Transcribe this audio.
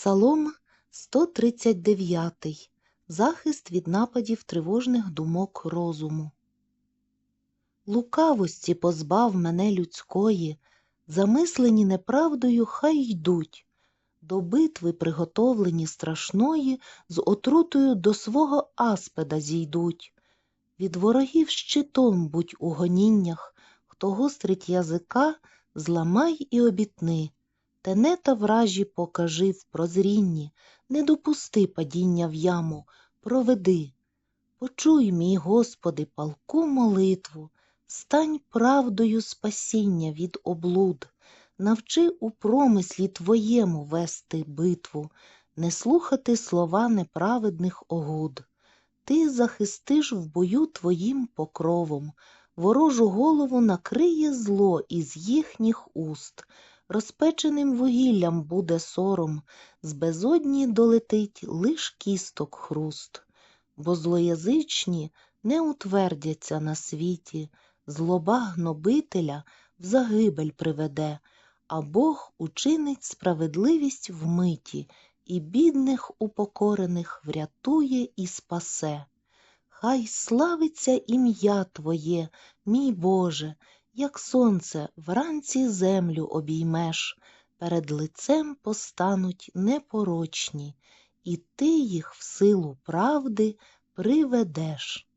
Псалом 139. Захист від нападів тривожних думок розуму. Лукавості позбав мене людської, замислені неправдою хай йдуть, до битви приготовлені страшної, з отрутою до свого аспеда зійдуть. Від ворогів щитом будь у гоніннях, хто гострить язика, зламай і обітни. Тенета вражі покажи в прозрінні, не допусти падіння в яму, проведи. Почуй, мій Господи, палку молитву, стань правдою спасіння від облуд, навчи у промислі Твоєму вести битву, не слухати слова неправедних огуд. Ти захистиш в бою Твоїм покровом, ворожу голову накриє зло із їхніх уст, розпеченим вугіллям буде сором, з безодні долетить лиш кісток хруст, бо злоязичні не утвердяться на світі, злоба гнобителя в загибель приведе, а Бог учинить справедливість вмиті, і бідних упокорених врятує і спасе. Хай славиться ім'я Твоє, мій Боже, як сонце вранці землю обіймеш, перед лицем постануть непорочні, і ти їх в силу правди приведеш.